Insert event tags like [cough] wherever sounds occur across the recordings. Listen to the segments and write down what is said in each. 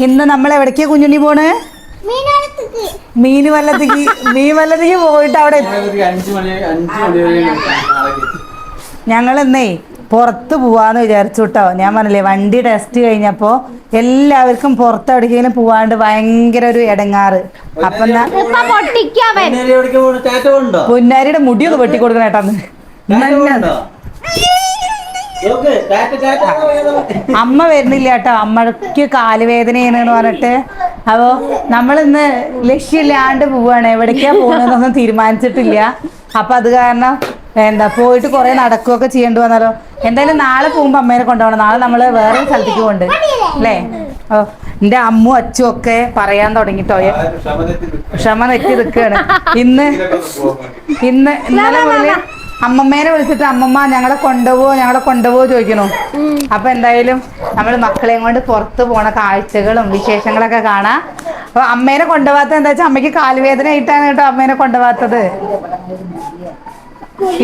ഇന്ന് നമ്മൾ എവിടേക്കാ കുഞ്ഞുണ്ണി പോണേ? മീൻ വല്ലത്തേക്ക് മീൻ വല്ലത്തേക്ക് പോയിട്ട് അവിടെ ഞങ്ങൾ ഇന്നേ പുറത്ത് പോവാന്ന് വിചാരിച്ചു കേട്ടോ ഞാൻ പറഞ്ഞില്ലേ വണ്ടി ടെസ്റ്റ് കഴിഞ്ഞപ്പോ എല്ലാവർക്കും പുറത്ത് എവിടേക്കെങ്കിലും പോവാണ്ട് ഭയങ്കര ഒരു ഇടങ്ങാറ് അപ്പൊ എന്നാ പുന്നാരിയുടെ മുടി ഒന്ന് വെട്ടി കൊടുക്കണം ഏട്ടാന്ന് അമ്മ വരുന്നില്ല കേട്ടോ. അമ്മയ്ക്ക് കാലുവേദനയാണ് എന്ന് പറഞ്ഞിട്ട്. അപ്പോ നമ്മളിന്ന് ലക്ഷ്യമില്ലാണ്ട് പോവാണ്. എവിടേക്കാ പോകുന്നതെന്നൊന്നും തീരുമാനിച്ചിട്ടില്ല. അപ്പൊ അത് കാരണം എന്താ പോയിട്ട് കുറെ നടക്കുകയൊക്കെ ചെയ്യേണ്ടി വന്നാലോ? എന്തായാലും നാളെ പോകുമ്പോ അമ്മേനെ കൊണ്ടുപോകണം. നാളെ നമ്മൾ വേറെ സ്ഥലത്തേക്ക് പോകണ്ട് അല്ലേ? ഓ എന്റെ അമ്മു അച്ഛും ഒക്കെ പറയാൻ തുടങ്ങിട്ടോ. ക്ഷമ നെറ്റി നിൽക്കുകയാണ് ഇന്ന് ഇന്ന് ഇന്നലെ അമ്മമ്മേനെ വിളിച്ചിട്ട് അമ്മമ്മ ഞങ്ങളെ കൊണ്ടുപോവോ ഞങ്ങളെ കൊണ്ടുപോവോ ചോദിക്കണു അപ്പൊ എന്തായാലും നമ്മൾ മക്കളെയും കൊണ്ട് പുറത്ത് പോണ കാഴ്ചകളും വിശേഷങ്ങളൊക്കെ കാണാം. അപ്പൊ അമ്മേനെ കൊണ്ടുപോകാത്ത എന്താ വെച്ചാൽ അമ്മയ്ക്ക് കാലുവേദന ആയിട്ടാണ് കേട്ടോ അമ്മേനെ കൊണ്ടുപോകാത്തത്.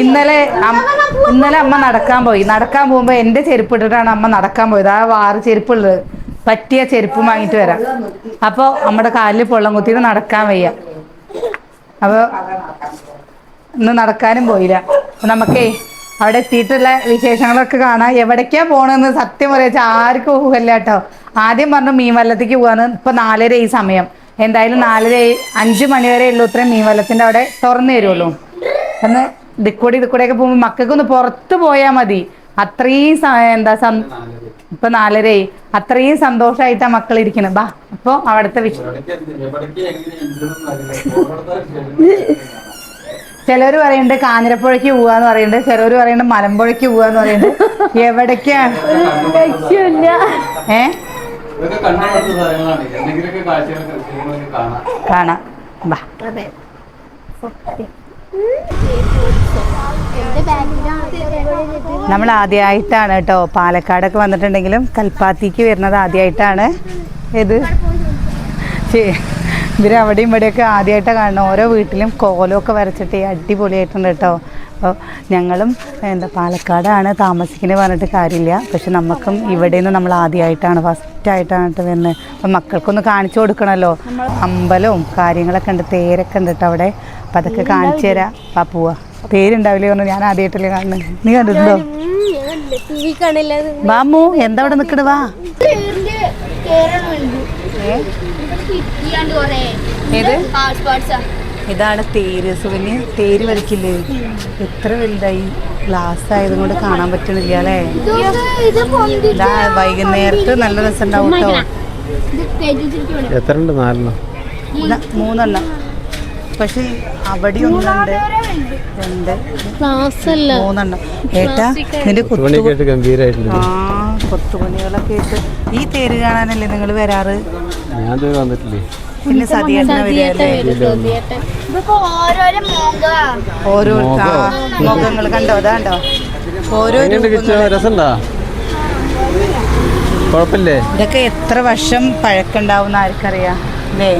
ഇന്നലെ ഇന്നലെ അമ്മ നടക്കാൻ പോയി. നടക്കാൻ പോകുമ്പോ എന്റെ ചെരുപ്പ് ഇട്ടിട്ടാണ് അമ്മ നടക്കാൻ പോയത്. ആ വാറ് ചെരുപ്പുള്ളത്. പറ്റിയ ചെരുപ്പ് വാങ്ങിട്ട് വരാം. അപ്പൊ നമ്മുടെ കാലിൽ പൊള്ളം കുത്തിയിട്ട് നടക്കാൻ വയ്യ. അപ്പൊ ഇന്ന് നടക്കാനും പോയില്ല. നമുക്കേ അവിടെ എത്തിയിട്ടുള്ള വിശേഷങ്ങളൊക്കെ കാണാം. എവിടേക്കാ പോണെന്ന് സത്യം പറയാ ആർക്കും ഊഹല്ല കേട്ടോ. ആദ്യം പറഞ്ഞു മീൻ വല്ലത്തേക്ക് പോവാന്ന്. ഇപ്പൊ നാലര ഈ സമയം. എന്തായാലും നാലര അഞ്ചു മണി വരെ ഉള്ളൂ ഇത്രയും മീൻ വല്ലത്തിന്റെ അവിടെ തുറന്നു തരുള്ളൂ. എന്ന് ദിക്കൂടി ദിക്കൂടെയൊക്കെ പോകുമ്പോൾ മക്കൾക്കൊന്ന് പുറത്തു പോയാൽ മതി. അത്രയും എന്താ ഇപ്പൊ നാലരയായി അത്രയും സന്തോഷമായിട്ടാ മക്കൾ ഇരിക്കുന്നത് ബാ അപ്പൊ അവിടുത്തെ വിഷയം ചിലര് പറയുന്നുണ്ട് കാഞ്ഞിരപ്പുഴയ്ക്ക് പോവാന്ന് പറയുന്നുണ്ട് ചിലർ പറയുന്നുണ്ട് മലമ്പുഴയ്ക്ക് പോവാന്ന് പറയുന്നുണ്ട്. എവിടേക്കാണ് ഏ? കാണാം. നമ്മൾ ആദ്യമായിട്ടാണ് കേട്ടോ. പാലക്കാടൊക്കെ വന്നിട്ടുണ്ടെങ്കിലും കൽപ്പാത്തിക്ക് വരുന്നത് ആദ്യമായിട്ടാണ് ഇത് ശരി. ഇവർ അവിടെയും ഇവിടെയൊക്കെ ആദ്യമായിട്ടാണ് കാണുന്നത്. ഓരോ വീട്ടിലും കോലമൊക്കെ വരച്ചിട്ട് അടിപൊളിയായിട്ടുണ്ട് കേട്ടോ. അപ്പോൾ ഞങ്ങളും എന്താ പാലക്കാടാണ് താമസിക്കുന്നത് പറഞ്ഞിട്ട് കാര്യമില്ല. പക്ഷെ നമുക്കും ഇവിടെ നിന്ന് നമ്മൾ ആദ്യമായിട്ടാണ് ഫസ്റ്റായിട്ടാണ് കേട്ടോ വരുന്നത് അപ്പം മക്കൾക്കൊന്ന് കാണിച്ചു കൊടുക്കണമല്ലോ. അമ്പലവും കാര്യങ്ങളൊക്കെ ഉണ്ട് തേരൊക്കെ ഉണ്ട് കേട്ടോ അവിടെ. അപ്പം അതൊക്കെ കാണിച്ചു തരാം. അപ്പം പോവാ. തേരുണ്ടാവില്ലേ പറഞ്ഞു ഞാൻ ആദ്യമായിട്ടല്ലേ കാണുന്നത്. നീ കണ്ടിട്ടുണ്ടോ? ബാമു എന്താ അവിടെ നിൽക്കണ വാ. ഏത്? ഇതാണ് തേര് സുവിന് തേര് വലിക്കില്ലേ എത്ര വലുതായി? ഗ്ലാസ് ആയതും കൊണ്ട് കാണാൻ പറ്റണില്ല അല്ലേ? ഇതാ വൈകുന്നേരത്ത് നല്ല രസം ഉണ്ടാവും കേട്ടോ. എത്ര ഉണ്ട് നാലെണ്ണം. ഇതാ, മൂന്നെണ്ണം. പക്ഷെ അവിടെ ഒന്നുണ്ട് രണ്ട് മൂന്നെണ്ണം. ഏട്ടാ നിന്റെ തുണിയൊക്കെ ആയിട്ട് ആ. കൊത്തുപണികളൊക്കെ ആയിട്ട് ഈ തേര് കാണാനല്ലേ നിങ്ങൾ വരാറ്? ഞാൻ ഇതുവരെ വന്നിട്ടില്ലേ? പിന്നെ സതിയേട്ടനെ വരികയല്ലേ? ഓരോ മുഖങ്ങൾ കണ്ടോ? അതാണ്ടോ ഓരോ. രസമുണ്ടാ? കുഴപ്പമില്ലേ? ഇതൊക്കെ എത്ര വർഷം പഴക്കുണ്ടാവും ആർക്കറിയാം അല്ലേ?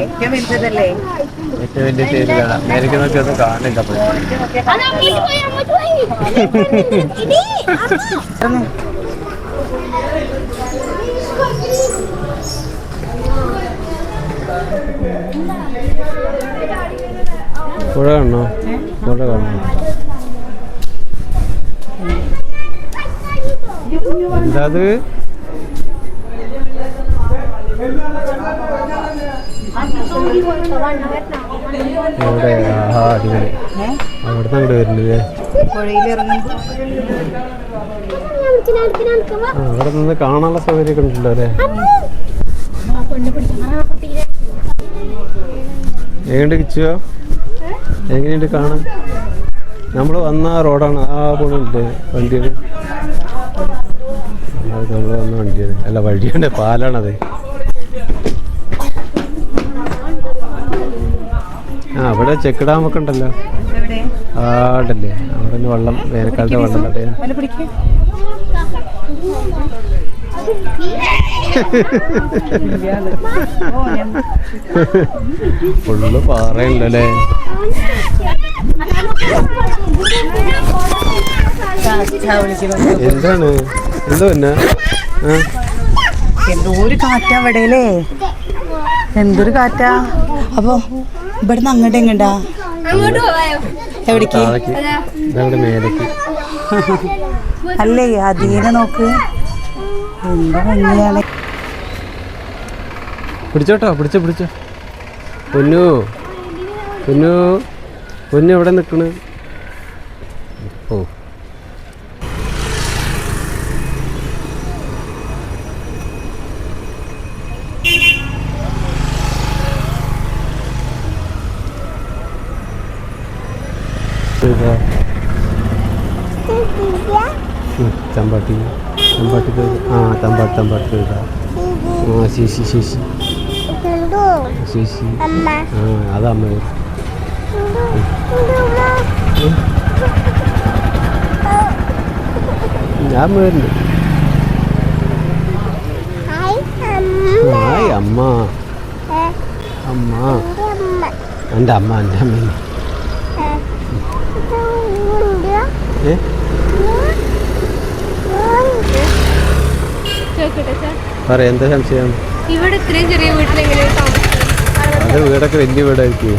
ഏറ്റവും വലുതല്ലേ? ഏറ്റവും വലിയ തേര് കാണാം നേരൊക്കെ നോക്കി ഒന്നും കാണില്ല. പുഴ കാണണോ പുഴ കാണണോ എന്താ അത് എവിടെ ആ അടിപൊളി? അവിടുന്ന് അങ്ങോട്ട് ആ അവിടെ നിന്ന് കാണാനുള്ള സൗകര്യമൊക്കെ ഉണ്ടല്ലോ അല്ലേ? എങ്ങനെയുണ്ട് കിച്ചുവോ? എങ്ങനെയുണ്ട് കാണാൻ? നമ്മൾ വന്ന റോഡാണ് ആ പോണില്ലേ വണ്ടികൾ നമ്മൾ വന്ന വണ്ടിയാണ്. അല്ല വഴിയാണ് പാലാണത് ആ അവിടെ ചെക്ക് ഡാം ഒക്കെ ഉണ്ടല്ലോ. ആടല്ലേ അവിടെ വെള്ളം വേനൽക്കാലത്തെ വെള്ളം ഫുള്ള് പാറയുണ്ടല്ലേ. എന്താണ്? എന്തോ പിന്നെ ആ. എന്തോ ഒരു കാറ്റാ ഇവിടെയല്ലേ എന്തൊരു കാറ്റാ? അപ്പൊ ഇവിടുന്ന് അങ്ങോട്ട് പോവായോ എവിടേക്ക്? അല്ലേ അതീനെ നോക്ക്. എന്താ ഭംഗിയാണ്. പിടിച്ചോട്ടോ പിടിച്ചോ പിടിച്ചോ. പൊന്നു പൊന്നു പൊന്നു എവിടെ നിൽക്കണ് ഓ ഇതാ. ഉം, തമ്പാട്ടി. തമ്പാട്ടി ആ തമ്പാട്ടി തമ്പാട്ടി ഇതാ. ആ ശേഷി ശേഷി ശേഷി ആ അതമ്മ ഞാൻ വരുന്നു ഹായ് അമ്മ. അമ്മ. എന്റെ അമ്മ. എന്റെ അമ്മ ഏ? പറ എന്താ സംശയം? ഇവിടെ ഇത്രയും ചെറിയ വീട്ടിൽ അത് വീടൊക്കെ വലിയ വീടായിരിക്കും.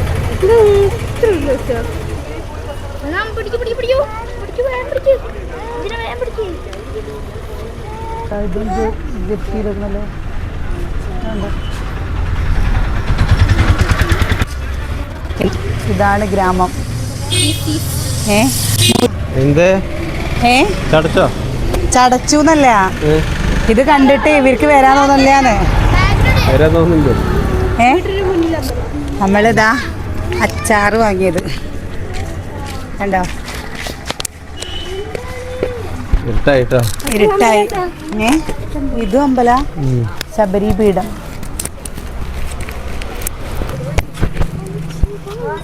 ഇതാണ് ഗ്രാമം. ഏ? എന്തേ? ഏ? ചടച്ചോ? ചടച്ചു എന്നല്ല ഇത് കണ്ടിട്ട് ഇവർക്ക് വരാൻ തോന്നില്ലാന്ന്. ഏ? നമ്മളിതാ അച്ചാറ് വാങ്ങിയത്. കണ്ടോ? ഇരുട്ടായി. ഏ? ഇത് അമ്പല. ശബരി പീഠം.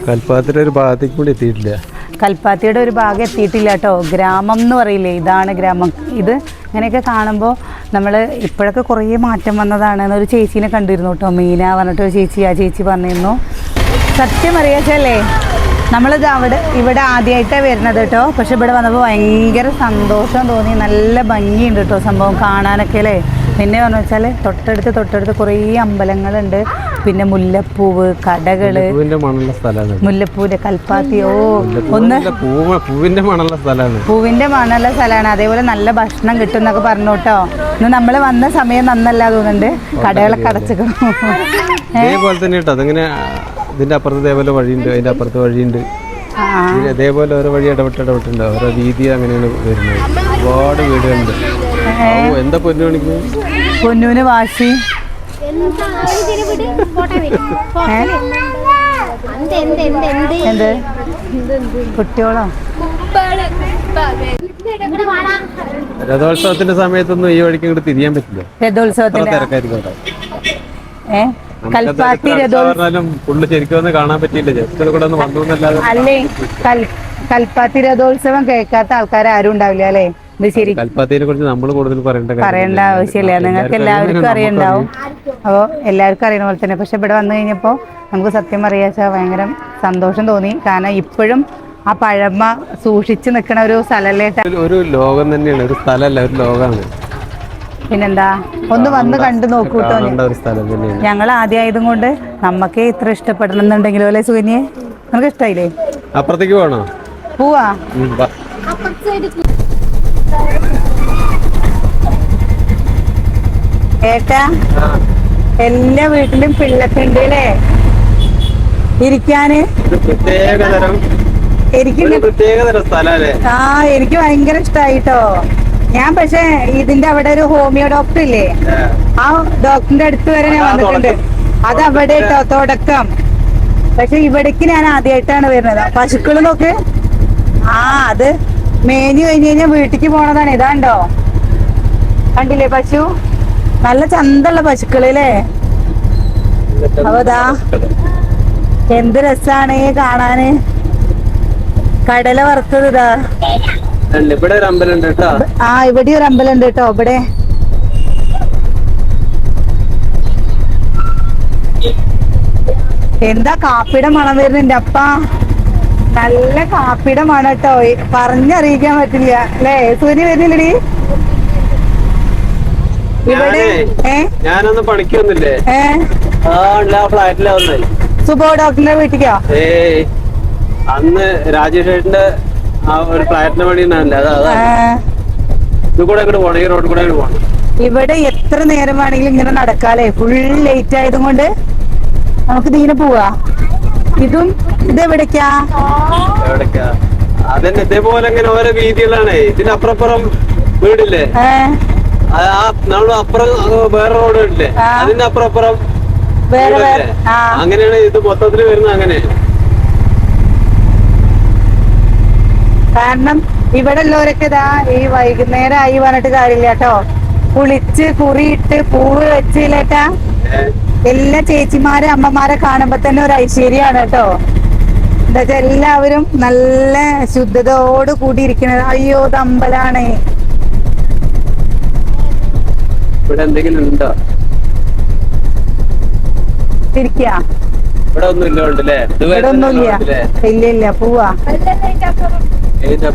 കൽപ്പാത്തിന്റെ ഒരു ഭാഗത്തേക്ക് കൂടി എത്തിയിട്ടില്ല. കൽപ്പാത്തിയുടെ ഒരു ഭാഗം എത്തിയിട്ടില്ല കേട്ടോ. ഗ്രാമം എന്ന് പറയില്ലേ ഇതാണ് ഗ്രാമം. ഇത് ഇങ്ങനെയൊക്കെ കാണുമ്പോൾ നമ്മൾ ഇപ്പോഴൊക്കെ കുറേ മാറ്റം വന്നതാണ് എന്നൊരു ചേച്ചീനെ കണ്ടിരുന്നു കേട്ടോ. മീന പറഞ്ഞിട്ട് ഒരു ചേച്ചി ആ ചേച്ചി പറഞ്ഞിരുന്നു സത്യം അറിയാച്ചല്ലേ? നമ്മളിത് അവിടെ ഇവിടെ ആദ്യമായിട്ടാണ് വരുന്നത് കേട്ടോ. പക്ഷെ ഇവിടെ വന്നപ്പോൾ ഭയങ്കര സന്തോഷം തോന്നി. നല്ല ഭംഗിയുണ്ട് കേട്ടോ സംഭവം കാണാനൊക്കെ അല്ലേ? പിന്നെ പറഞ്ഞു വെച്ചാൽ തൊട്ടടുത്ത് തൊട്ടടുത്ത് കുറേ അമ്പലങ്ങളുണ്ട്. പിന്നെ മുല്ലപ്പൂവ് കടകൾ മുല്ലപ്പൂവിന്റെ കൽപ്പാത്തി ഓ ഒന്ന് പൂവിന്റെ മണുള്ള സ്ഥലമാണ്. പൂവിന്റെ മണമുള്ള സ്ഥലമാണ്. അതേപോലെ നല്ല ഭക്ഷണം കിട്ടും എന്നൊക്കെ പറഞ്ഞു കേട്ടോ. ഇന്ന് നമ്മൾ വന്ന സമയം നന്നല്ല തോന്നുന്നുണ്ട്. കടകളൊക്കെ അടച്ചിക്കണം [laughs] ഇതേപോലെ തന്നെ കേട്ടോ. അതിങ്ങനെ ഇതിന്റെ അപ്പുറത്ത് ഇതേപോലെ വഴിയുണ്ട്. അതിന്റെ അപ്പുറത്ത് വഴിയുണ്ട്. ഇതേപോലെ ഓരോ വഴി ഇടപെട്ട് ഇടപെട്ടുണ്ട് ഓരോ രീതി അങ്ങനെയാണ് വരുന്നത്. ഒരുപാട് വീടുകളുണ്ട്. എന്താ പൊന്നു കാണിക്കുന്നത്? പൊന്നൂന് വാശി? എന്ത്? കുട്ടിയോളോ രഥോത്സവത്തിന്റെ സമയത്തൊന്നും ഈ വഴിക്ക് ഇങ്ങോട്ട് തിരിയാൻ പറ്റില്ല. രഥോത്സവത്തിന്റെ തിരക്കായിരിക്കും അവിടെ. ഏ? നമുക്കത് കൽപ്പാത്തി രഥോത്സവം അല്ലേ? കൽ കൽപ്പാത്തി രഥോത്സവം കേൾക്കാത്ത ആൾക്കാർ ആരും ഉണ്ടാവില്ല അല്ലേ? ഇത് ശരി. കുറിച്ച് നമ്മൾ കൂടുതൽ പറയേണ്ട ആവശ്യമില്ല. നിങ്ങൾക്ക് എല്ലാവർക്കും അറിയണ്ടാവും. അപ്പോൾ എല്ലാവർക്കും അറിയുന്ന പോലെ തന്നെ. പക്ഷെ ഇവിടെ വന്നു കഴിഞ്ഞപ്പോൾ നമുക്ക് സത്യം പറയാച്ചാൽ ഭയങ്കര സന്തോഷം തോന്നി. കാരണം ഇപ്പോഴും ആ പഴമ സൂക്ഷിച്ചു നിൽക്കുന്ന ഒരു സ്ഥലമല്ലേ ഒരു- ലോകം തന്നെയാണ്. ഒരു സ്ഥലമല്ല ഒരു ലോകമാണ്. പിന്നെന്താ? ഒന്ന് വന്ന് കണ്ടു നോക്കൂ കേട്ടോ കാണേണ്ട ഒരു സ്ഥലം തന്നെയാണ്. ഞങ്ങൾ ആദ്യമായതും കൊണ്ട് നമുക്ക് ഇത്ര ഇഷ്ടപ്പെടണം എന്നുണ്ടെങ്കിലും അല്ലേ സുകന്യെ? നമുക്ക് ഇഷ്ടമായില്ലേ അപ്പുറത്തേക്ക് പോകണോ പോവാ ഉം, വാ. അപ്പുറത്ത് സൈഡ് ഏട്ടാ എന്റെ വീട്ടിലും പിള്ളക്കുണ്ട് അല്ലേ ഇരിക്കാന്? എനിക്ക് സ്ഥലല്ലേ ആ എനിക്ക് ഭയങ്കര ഇഷ്ടായിട്ടോ. ഞാൻ പക്ഷെ ഇതിന്റെ അവിടെ ഒരു ഹോമിയോ ഡോക്ടർ ഇല്ലേ? ആ. ഡോക്ടറിന്റെ അടുത്ത് വരെ ഞാൻ വന്നിട്ടുണ്ട്. അത് അവിടെ കേട്ടോ തുടക്കം. പക്ഷെ ഇവിടേക്ക് ഞാൻ ആദ്യമായിട്ടാണ് വരുന്നത്. പശുക്കൾ നോക്ക്. ആ അത് മേഞ്ഞു കഴിഞ്ഞ് കഴിഞ്ഞാൽ വീട്ടിക്ക് പോണതാണ്. ഇതാണ്ടോ? കണ്ടില്ലേ പശു? നല്ല ചന്തള്ള പശുക്കളില്ലേ അവതാ. എന്ത് രസാണ് കാണാന്. കടല വറുത്തത് ഇതാ. ആ ഇവിടെ ഒരു അമ്പലുണ്ട് കേട്ടോ ഇവിടെ. എന്താ കാപ്പിയുടെ മണം വരുന്നുണ്ട് അപ്പ? നല്ല കാപ്പിയുടെ മണം കേട്ടോ. പറഞ്ഞറിയിക്കാൻ പറ്റില്ല. അല്ലേ? സൂര്യ വരുന്നില്ലടി? ഇവിടെ ഞാനൊന്ന് ഉണ്ട് ആ ഫ്ലാറ്റിലാ വന്നേ. സുബോ ഡോക്ടറിന്റെ വീട്ടിക്കോ? ഏയ് അന്ന് രാജേഷ് ഏട്ടന്റെ ആ ഒരു ഫ്ലാറ്റിന്റെ പണി ഉണ്ടാവില്ല അതാ അതാ. ഇത് കൂടെ അങ്ങോട്ട് പോണം ഈ റോഡ് കൂടെ അങ്ങോട്ട് പോണം. ഇവിടെ എത്ര നേരം വേണമെങ്കിലും ഇങ്ങനെ നടക്കാലേ? ഫുൾ ലേറ്റ് ആയതും കൊണ്ട് നമുക്ക് ദീനെ പോവാ. ഇതും ഇത് എവിടേക്കാ? എവിടേക്കാ അതന്നെ ഇതേപോലെ ഇങ്ങനെ ഓരോ വീതികളാണ്. ഇതിനപ്പുറപ്പുറം വീടില്ലേ? അപ്പുറം വേറെ റോഡ് ഇല്ലേ ആ. അതിന്റെ അപ്പുറം അപ്പുറം വേറെ അങ്ങനെയാണ് ഇത് മൊത്തത്തിൽ വരുന്നത് അങ്ങനെ. കാരണം ഇവിടെ ഉള്ളവരൊക്കെ ഇതാ ഈ വൈകുന്നേരം ആയി പറഞ്ഞിട്ട് കാര്യമില്ല കേട്ടോ. കുളിച്ച് കുറിയിട്ട് പൂവ് വെച്ചില്ലേട്ടാ. എല്ലാ ചേച്ചിമാരെ അമ്മമാരെ കാണുമ്പോ തന്നെ ഒരു ഐശ്വര്യാണ് കേട്ടോ. എന്താ വെച്ചാ എല്ലാവരും നല്ല ശുദ്ധതയോട് കൂടി ഇരിക്കുന്നത് അയ്യോ ഇത് അമ്പലാണ് ഇവിടെ എന്തെങ്കിലും ഉണ്ടോ? ഇവിടെ ഒന്നും ഇവിടെ ഒന്നുമില്ല ഇല്ല. ഇല്ല പോവാ. ഏതിന്റെ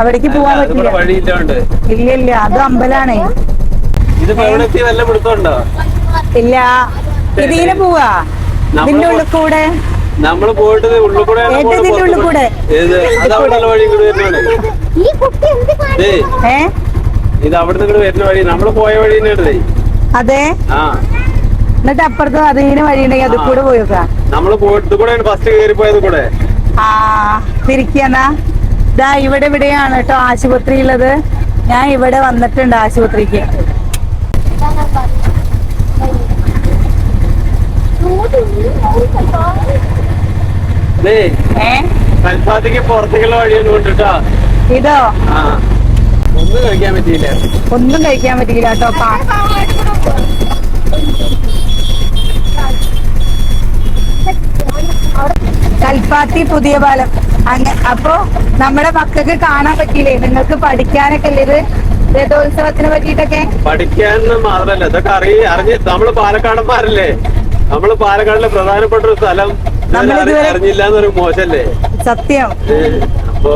അവിടേക്ക് പോവാൻ പറ്റില്ല. വഴിയില്ലോണ്ട് ഇല്ല ഇല്ല അത് അമ്പലാണേ ഇത് നല്ല പിടുത്തമുണ്ടോ? ഇല്ല ഇതിനെ പോവാ. ഇതിന്റെ ഉള്ളിൽ കൂടെ. നമ്മൾ പോയിട്ട് ഉള്ളിൽ കൂടെ ഉള്ളിൽ കൂടെ? ഏത്? അത് അവിടെ ഉള്ള വഴി കൂടെ ഇത് അവിടെ നിന്ന് വരുന്ന വഴി നമ്മൾ പോയ വഴി തന്നെയാണ് അതെ. എന്നിട്ട് അപ്പുറത്ത് അതിന് വഴിയുണ്ടെങ്കിൽ അത് കൂടെ പോയോ നമ്മൾ പോയിട്ട് ഇത് ഫസ്റ്റ് കയറി പോയത് കൂടെ. ആ തിരിക്കാനാ ഇതാ ഇവിടെ ഇവിടെയാണ് കേട്ടോ ആശുപത്രി ഉള്ളത്. ഞാൻ ഇവിടെ വന്നിട്ടുണ്ട് ആശുപത്രിക്ക്. ഏ? പുറത്തേക്കുള്ള വഴിയാണ് കൊണ്ടിട്ടാ ഇതോ? ആ. ഒന്നും കഴിക്കാൻ പറ്റിയില്ല. ഒന്നും കഴിക്കാൻ പറ്റിയില്ല കേട്ടോ കൽപ്പാത്തി പുതിയ പാലം. അങ്ങ അപ്പൊ നമ്മുടെ മക്കൾക്ക് കാണാൻ പറ്റിയില്ലേ? നിങ്ങൾക്ക് പഠിക്കാനൊക്കെ അല്ലേ ഇത്? രഥോത്സവത്തിനെ പറ്റിയിട്ടൊക്കെ? പഠിക്കാന്ന് മാത്രല്ല. ഇതൊക്കെ അറിയ അറിഞ്ഞ് നമ്മൾ പാലക്കാടന്മാരല്ലേ? നമ്മൾ പാലക്കാടിലെ പ്രധാനപ്പെട്ട ഒരു സ്ഥലം. അറിഞ്ഞില്ല എന്നൊരു മോശല്ലേ? സത്യം. അപ്പൊ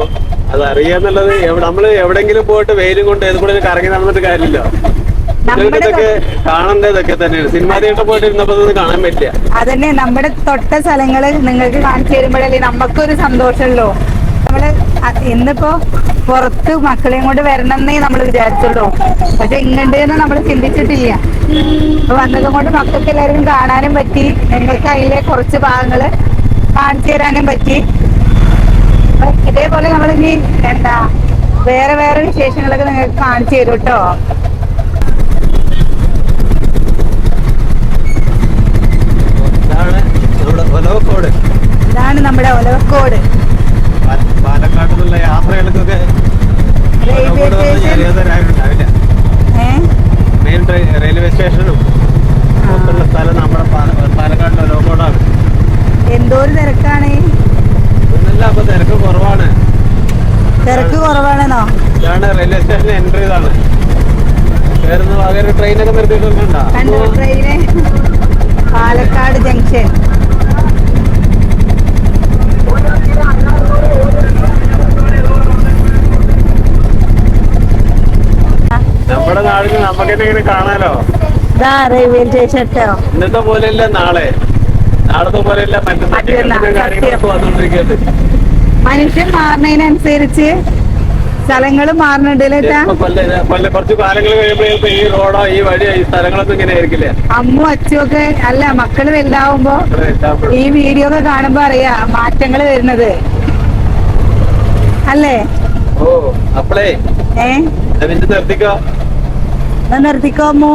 അത് അറിയാന്നുള്ളത് നമ്മൾ എവിടെങ്കിലും പോയിട്ട് വെയിലും കൊണ്ട് ഏത് കൂടെ കറങ്ങി നടന്നിട്ട് കാര്യമില്ല നമ്മുടെ ഇതൊക്കെ കാണേണ്ടതൊക്കെ തന്നെയാണ്. സിനിമ തിയേറ്റർ പോയിട്ട് ഇരുന്നപ്പോ കാണാൻ പറ്റില്ല. അതന്നെ നമ്മുടെ തൊട്ട സ്ഥലങ്ങൾ നിങ്ങൾക്ക് കാണിച്ചു തരുമ്പോഴല്ലേ നമുക്കൊരു സന്തോഷമല്ലോ നമ്മൾ ഇന്നിപ്പോ പുറത്ത് മക്കളെയും കൊണ്ട് വരണം എന്നേ നമ്മൾ വിചാരിച്ചുള്ളൂ. പക്ഷെ ഇങ്ങണ്ടെന്ന് നമ്മൾ ചിന്തിച്ചിട്ടില്ല. അപ്പൊ വന്നത് കൊണ്ട് മക്കൾക്ക് എല്ലാവരും കാണാനും പറ്റി. നിങ്ങൾക്ക് അതിലെ കുറച്ച് ഭാഗങ്ങൾ കാണിച്ചു തരാനും പറ്റി. ഇതേപോലെ നമ്മൾ ഇനി എന്താ വേറെ വേറെ വിശേഷങ്ങളൊക്കെ നിങ്ങൾക്ക് കാണിച്ചു തരും കേട്ടോ. ഇതാണ് നമ്മുടെ ഒലവക്കോട്. പാലക്കാട് നിന്നുള്ള യാത്രകൾക്കൊക്കെ മെയിൻ റെയിൽവേ സ്റ്റേഷനും സ്ഥലം നമ്മുടെ പാലക്കാട് ഒലവക്കോടാണ്. എന്തോ ഒരു തിരക്കാണ്. ഇന്നല്ല തിരക്ക് കുറവാണ്. തിരക്ക് കുറവാണെന്നോ? ഇതാണ് റെയിൽവേ സ്റ്റേഷൻ എൻട്രി ഇതാണ്. കയറുന്ന പകരം ട്രെയിനൊക്കെ നിർത്തിയിട്ടുണ്ടോ കണ്ടു ട്രെയിന് പാലക്കാട് ജംഗ്ഷൻ നമ്മുടെ നാടിന് നമുക്ക് തന്നെ ഇങ്ങനെ കാണാലോ? ഇതാ റെയിൽവേ സ്റ്റേഷൻ കേട്ടോ ഇന്നത്തെ പോലെയല്ല നാളെ. നാളത്തെ പോലെയല്ല മറ്റു കാര്യങ്ങളൊക്കെ വന്നുകൊണ്ടിരിക്കുന്നത് മനുഷ്യൻ മാറുന്നതിനനുസരിച്ച് സ്ഥലങ്ങൾ മാറുന്നുണ്ട് ലേട്ടാ ഇപ്പൊ കൊല്ല കൊല്ല കുറച്ച് കാലങ്ങൾ കഴിയുമ്പോ ഈ റോഡോ ഈ വഴി ഈ സ്ഥലങ്ങളൊന്നും ഇങ്ങനെ ആയിരിക്കില്ല? അമ്മു അച്ഛനും അല്ല മക്കൾ വലുതാവുമ്പോ ഈ വീഡിയോ ഒക്കെ കാണുമ്പോ അറിയാ മാറ്റങ്ങൾ വരുന്നത്. അല്ലേ? ഓ അപ്പളേ. ഏ? നിർത്തിക്കോ അമ്മു?